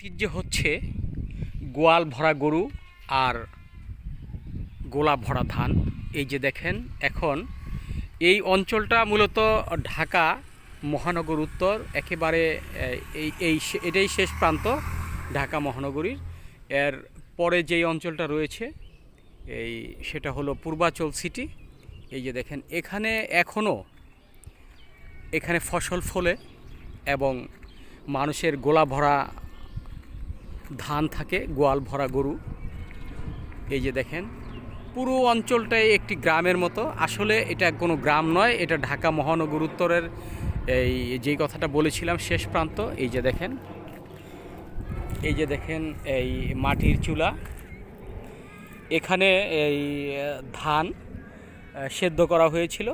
ঐতিহ্য হচ্ছে গোয়াল ভরা গরু আর গোলা ভরা ধান। এই যে দেখেন, এখন এই অঞ্চলটা মূলত ঢাকা, মহানগর উত্তর, একেবারে এই এই এটাই শেষ প্রান্ত ঢাকা, মহানগরীর। এর পরে যেই অঞ্চলটা রয়েছে, এই সেটা হলো পূর্বাচল সিটি। এই যে দেখেন, এখানে এখনও এখানে ফসল ফলে এবং মানুষের গোলা ভরা ধান থাকে, গোয়াল ভরা গরু। এই যে দেখেন, পুরো অঞ্চলটাই একটি গ্রামের মতো। আসলে এটা কোনো গ্রাম নয়, এটা ঢাকা মহানগর উত্তরের এই যেই কথাটা বলেছিলাম শেষ প্রান্ত, এই যে দেখেন, এই যে দেখেন এই মাটির চুলা। এখানে এই ধান সেদ্ধ করা হয়েছিল।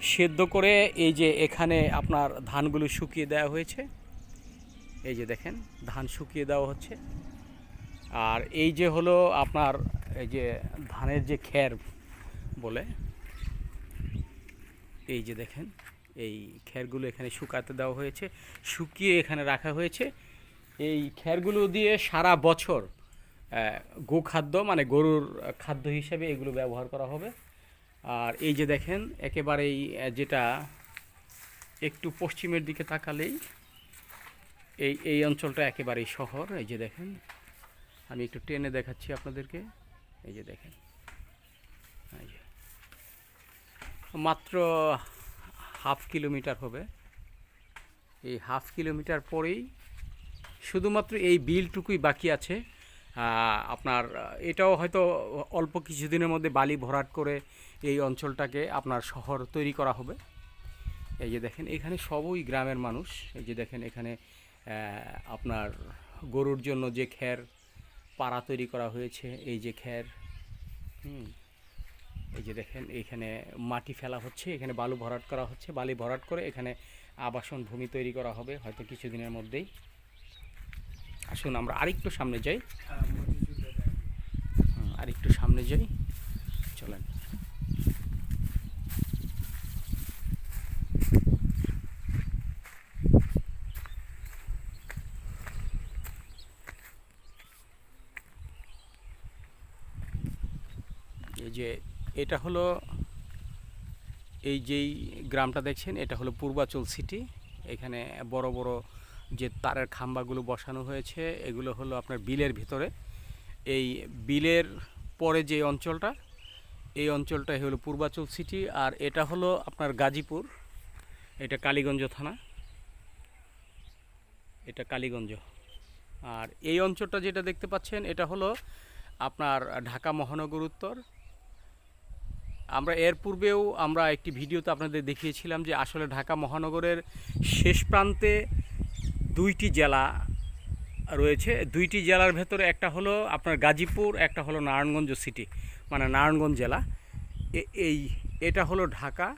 সেদ্ধ করে এই যে এখানে আপনার ধানগুলো শুকিয়ে দেওয়া হয়েছে। এই যে দেখেন, ধান শুকিয়ে দেওয়া হচ্ছে। আর এই যে হলো আপনার, এই যে ধানের যে খ্যার বলে, এই যে দেখেন, এই খ্যারগুলো এখানে শুকাতে দেওয়া হয়েছে, শুকিয়ে এখানে রাখা হয়েছে। এই খ্যারগুলো দিয়ে সারা বছর গোখাদ্য মানে গরুর খাদ্য হিসেবে এগুলো ব্যবহার করা হবে। আর এই যে দেখেন, একেবারেই যেটা একটু পশ্চিমের দিকে তাকালেই এই এই অঞ্চলটা একেবারেই শহর। এই যে দেখেন, আমি একটু টেনে দেখাচ্ছি আপনাদেরকে। এই যে দেখেন, এই যে। মাত্র হাফ কিলোমিটার হবে। এই হাফ কিলোমিটার পরেই শুধুমাত্র এই বিলটুকুই বাকি আছে। আপনার, এটাও হয়তো অল্প কিছুদিনের মধ্যে বালি ভরাট করে এই অঞ্চলটাকে আপনার শহর তৈরি করা হবে। এই যে দেখেন, এখানে সবই গ্রামের মানুষ। এই যে দেখেন, এখানে আপনার গরুর জন্য যে খ্যার পাড়া তৈরি করা হয়েছে, এই যে খ্যার হুম, এই যে দেখেন এইখানে মাটি ফেলা হচ্ছে, এখানে বালু ভরাট করা হচ্ছে, বালি ভরাট করে এখানে আবাসন ভূমি তৈরি করা হবে, হয়তো কিছুদিনের মধ্যেই। আসুন, আমরা আরেকটু সামনে যাই। আরেকটু সামনে যাই, চলেন। যে এটা হলো এই যেই গ্রামটা দেখছেন, এটা হলো পূর্বাচল সিটি। এখানে বড় বড় যে তারের খাম্বাগুলো বসানো হয়েছে, এগুলো হলো আপনার বিলের ভিতরে। এই বিলের পরে যে অঞ্চলটা, এই অঞ্চলটাই হলো পূর্বাচল সিটি, আর এটা হলো আপনার গাজীপুর। এটা কালীগঞ্জ থানা। এটা কালীগঞ্জ। আর এই অঞ্চলটা যেটা দেখতে পাচ্ছেন, এটা হলো আপনার ঢাকা মহানগর উত্তর। আমরা এর পূর্বেও আমরা একটি ভিডিওতে আপনাদের দেখিয়েছিলাম যে আসলে ঢাকা মহানগরের শেষ প্রান্তে দুইটি জেলা রয়েছে। দুইটি জেলার ভেতরে একটা হলো আপনার গাজীপুর, একটা হলো নারায়ণগঞ্জ সিটি মানে নারায়ণগঞ্জ জেলা। এই, এটা হলো ঢাকা,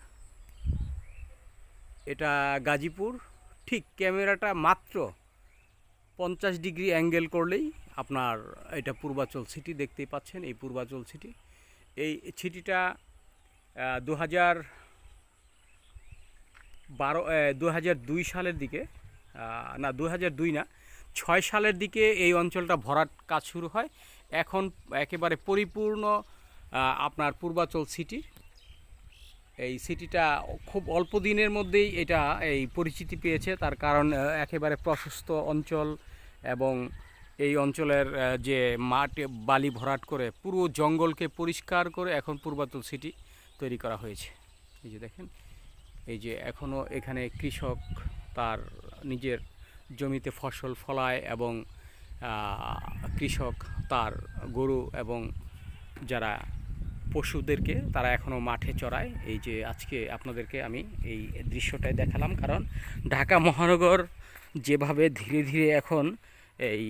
এটা গাজীপুর। ঠিক ক্যামেরাটা মাত্র পঞ্চাশ ডিগ্রি অ্যাঙ্গেল করলেই আপনার এটা পূর্বাচল সিটি দেখতেই পাচ্ছেন, এই পূর্বাচল সিটি। এই সিটিটা দু হাজার বারো দু হাজার দুই সালের দিকে না দু হাজার দুই না, ছয় সালের দিকে এই অঞ্চলটা ভরাট কাজ শুরু হয়। এখন একেবারে পরিপূর্ণ আপনার পূর্বাচল সিটি। এই সিটিটা খুব অল্প দিনের মধ্যেই এটা এই পরিচিতি পেয়েছে। তার কারণ একেবারে প্রশস্ত অঞ্চল এবং এই অঞ্চলের যে মাঠ বালি ভরাট করে পুরো জঙ্গলকে পরিষ্কার করে এখন পূর্বাচল সিটি। তৈরি করা হয়েছে। এই যে দেখেন, এই যে এখনও এখানে কৃষক তার নিজের জমিতে ফসল ফলায় এবং কৃষক তার গরু এবং যারা পশুদেরকে তারা এখনও মাঠে চড়ায়। এই যে আজকে আপনাদেরকে আমি এই দৃশ্যটাই দেখালাম, কারণ ঢাকা মহানগর যেভাবে ধীরে ধীরে এখন এই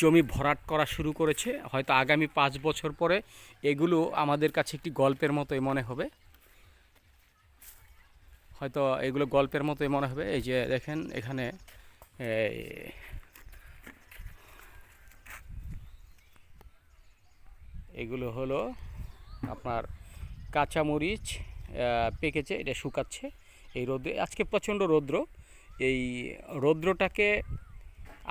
জমি ভরাট করা শুরু করেছে। হয়তো আগামী পাঁচ বছর পরে এগুলো আমাদের কাছে একটি গল্পের মতোই মনে হবে। হয়তো এগুলো গল্পের মতোই মনে হবে। এই যে দেখেন এখানে এগুলো হলো আপনার কাঁচামরিচ পেকেছে, এটা শুকাচ্ছে এই রোদে। আজকে প্রচণ্ড রৌদ্র। এই রৌদ্রটাকে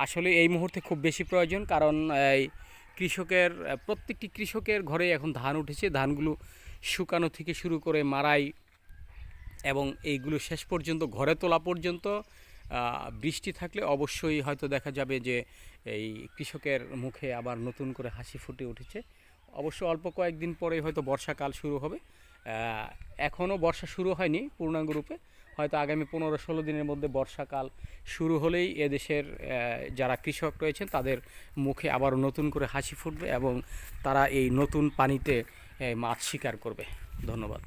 আসলে এই মুহূর্তে খুব বেশি প্রয়োজন, কারণ এই কৃষকের, প্রত্যেকটি কৃষকের ঘরে এখন ধান উঠেছে। ধানগুলো শুকানো থেকে শুরু করে মারাই এবং এইগুলো শেষ পর্যন্ত, ঘরে তোলা পর্যন্ত বৃষ্টি থাকলে অবশ্যই হয়তো দেখা যাবে যে এই কৃষকের মুখে আবার নতুন করে হাসি ফুটে উঠেছে। অবশ্য অল্প কয়েকদিন পরেই হয়তো বর্ষাকাল শুরু হবে। এখনও বর্ষা শুরু হয়নি পূর্ণাঙ্গ রূপে। হয়তো আগামী পনেরো ষোলো দিনের মধ্যে বর্ষাকাল শুরু হলেই এদেশের যারা কৃষক রয়েছেন তাদের মুখে আবার নতুন করে হাসি ফুটবে এবং তারা এই নতুন পানিতে মাছ শিকার করবে। ধন্যবাদ।